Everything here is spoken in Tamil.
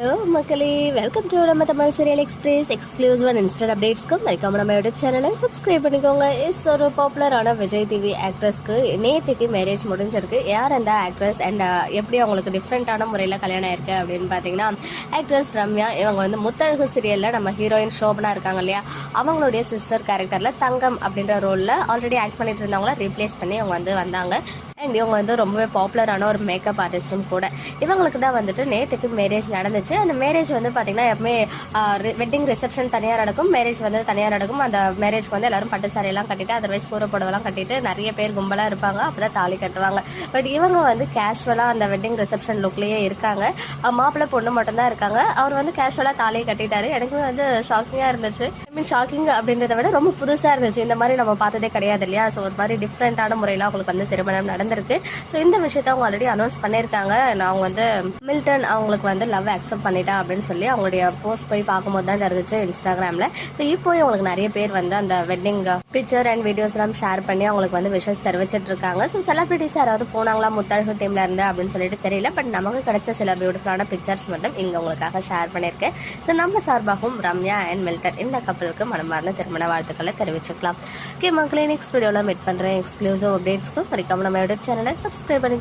ஹலோ மக்களே வெல்கம் டு நம்ம Tamil serial express exclusive and instant அப்டேட்ஸ்க்கும் மறக்காம நம்ம யூடியூப் சேனலை சப்ஸ்கிரைப் பண்ணிக்கோங்க. இஸ் ஒரு பாப்புலரான விஜய் டிவி ஆக்ட்ரஸ்க்கு நேற்றுக்கு மேரேஜ் முடிஞ்சிருக்கு. யார் அந்த ஆக்ட்ரஸ் அண்ட் uh, எப்படி அவங்களுக்கு டிஃப்ரெண்ட்டான முறையில் கல்யாணம் ஆயிருக்கு அப்படின்னு பார்த்தீங்கன்னா ஆக்ட்ரஸ் ரம்யா இவங்க வந்து முத்தழகு சீரியலில் நம்ம ஹீரோயின் ஷோபனா இருக்காங்க இல்லையா? அவங்களுடைய சிஸ்டர் கேரக்டரில் தங்கம் அப்படின்ற ரோலில் ஆல்ரெடி ஆக்ட் பண்ணிட்டு இருந்தவங்கள ரீப்ளேஸ் பண்ணி அவங்க வந்து வந்தாங்க. அண்ட் இவங்க வந்து ரொம்பவே பாப்புலரான ஒரு மேக்கப் ஆர்டிஸ்ட்டும் கூட. இவங்களுக்கு தான் வந்துட்டு நேற்றுக்கு மேரேஜ் நடந்துச்சு. அந்த மேரேஜ் வந்து பார்த்திங்கன்னா எப்பவுமே வெட்டிங் ரிசப்ஷன் தனியாக நடக்கும். மேரேஜ் வந்து தனியாக நடக்கும். அந்த மேரேஜ்க்கு வந்து எல்லாரும் பட்டு சாரியெல்லாம் கட்டிட்டு அதர்வைஸ் கூரை புடவெல்லாம் கட்டிட்டு நிறைய பேர் கும்பலாக இருப்பாங்க. அப்போ தான் தாலி கட்டுவாங்க. பட் இவங்க வந்து கேஷுவலாக அந்த வெட்டிங் ரிசப்ஷன் லுக்லேயே இருக்காங்க. மாப்பிள்ளை பொண்ணு மட்டும்தான் இருக்காங்க. அவர் வந்து கேஷுவலாக தாலியை கட்டிட்டாரு. எனக்குமே வந்து ஷாக்கிங்காக இருந்துச்சு. ஐ மீன் ஷாக்கிங் அப்படின்றத விட ரொம்ப புதுசாக இருந்துச்சு. இந்த மாதிரி நம்ம பார்த்ததே கிடையாது இல்லையா? ஸோ ஒரு மாதிரி டிஃப்ரெண்ட்டான முறையில் அவங்களுக்கு வந்து திருமணம் நடந்திருக்கு ஸோ இந்த விஷயத்த அவங்க ஆல்ரெடி அனௌன்ஸ் பண்ணியிருக்காங்க. நான் அவங்க வந்து மில்டன் அவங்களுக்கு வந்து லவ் அக்செப்ட் பண்ணிட்டேன் அப்படின்னு சொல்லி அவங்களுடைய போஸ்ட் போய் பார்க்கும்போது தான் தெரிஞ்சிச்சு இன்ஸ்டாகிராமில் ஸோ இப்போ அவங்களுக்கு நிறைய பேர் வந்து அந்த வெட்டிங் பிக்சர் அண்ட் வீடியோஸ் எல்லாம் ஷேர் பண்ணி அவங்களுக்கு வந்து விஷஸ் தெரிவிச்சிட்டு இருக்காங்க. ஸோ செலிபிரிட்டிஸ் யாராவது போனாங்களா? முத்தழகு டீம்ல இருந்து அப்படின்னு சொல்லிட்டு தெரியல. பட் நமக்கு கிடைச்ச சில பியூட்டிஃபுல்லான பிக்சர்ஸ் மட்டும் இங்கே உங்களுக்காக ஷேர் பண்ணியிருக்கேன். ஸோ நம்ம சார்பாகவும் ரம்யா அண்ட் மில்டன் இந்த கப்பலுக்கு மனமார்ந்த திருமண வாழ்த்துக்களை தெரிவிச்சுக்கலாம். ஓகே மக்களே நெக்ஸ்ட் வீடியோவில் மீட் பண்ணுறேன் எக்ஸ்க்ளூசிவ் அப்டேட்ஸ்க்கு மறக்காம நம்ம யூடியூப் சேனலை சப்ஸ்கிரைப் பண்ணி